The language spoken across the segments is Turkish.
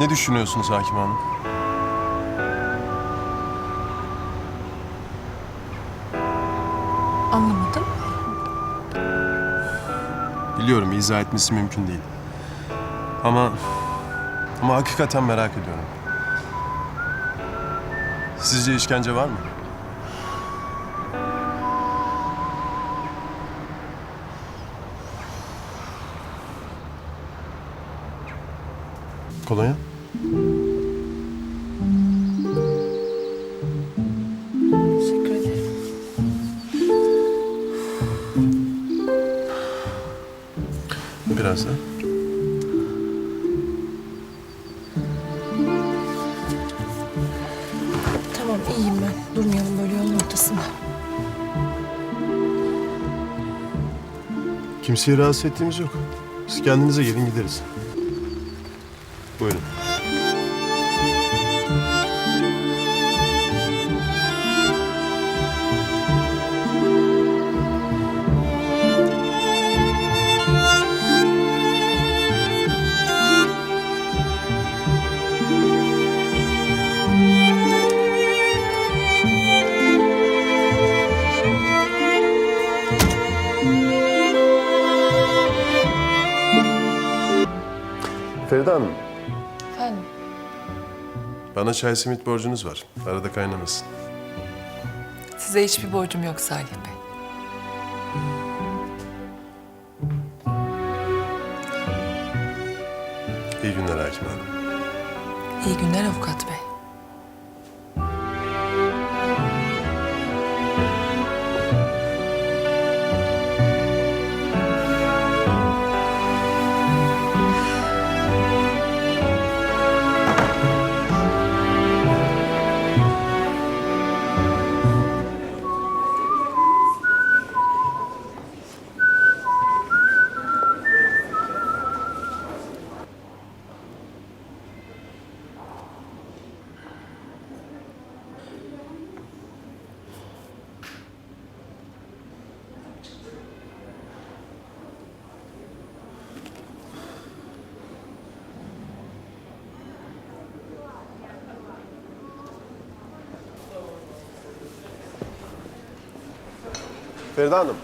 Ne düşünüyorsunuz Hakim Hanım? Anlamadım. Biliyorum izah etmesi mümkün değil. Ama ama hakikaten merak ediyorum. Sizce işkence var mı? Kolonya? Teşekkür ederim. Biraz da. Tamam iyiyim ben. Durmayalım böyle yolun ortasında. Kimseyi rahatsız ettiğimiz yok. Siz kendinize gelin gideriz. Buyurun. Feride Hanım, Efendim? bana çay simit borcunuz var. Arada kaynamasın. Size hiçbir borcum yok Salih Bey. İyi günler Hakim Hanım. İyi günler avukat bey. Feride Hanım.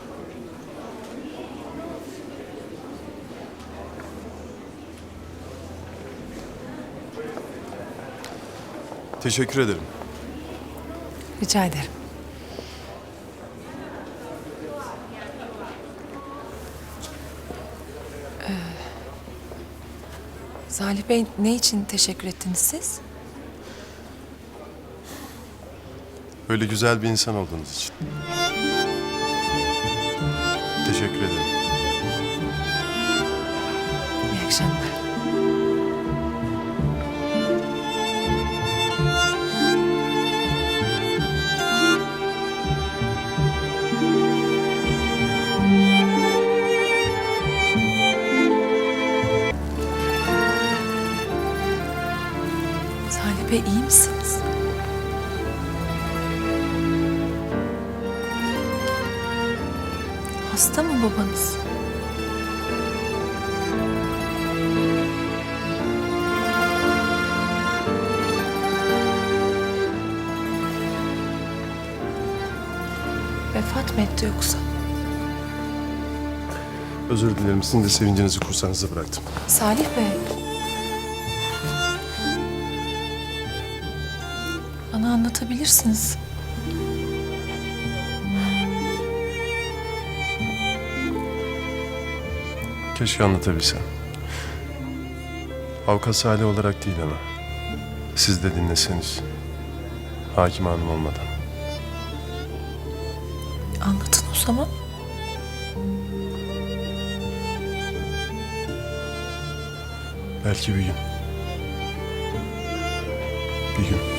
Teşekkür ederim. Rica ederim. Ee, Salih Bey ne için teşekkür ettiniz siz? Böyle güzel bir insan olduğunuz için. Teşekkür ederim. İyi akşamlar. Salih Bey iyi misiniz? Hasta mı babanız? Vefat mı etti yoksa? Özür dilerim. Sizin de sevincinizi kursanıza bıraktım. Salih Bey. Bana anlatabilirsiniz. Keşke anlatabilsem. Avukat Salih olarak değil ama. Siz de dinleseniz. Hakim Hanım olmadan. Anlatın o zaman. Belki bir gün. Bir gün.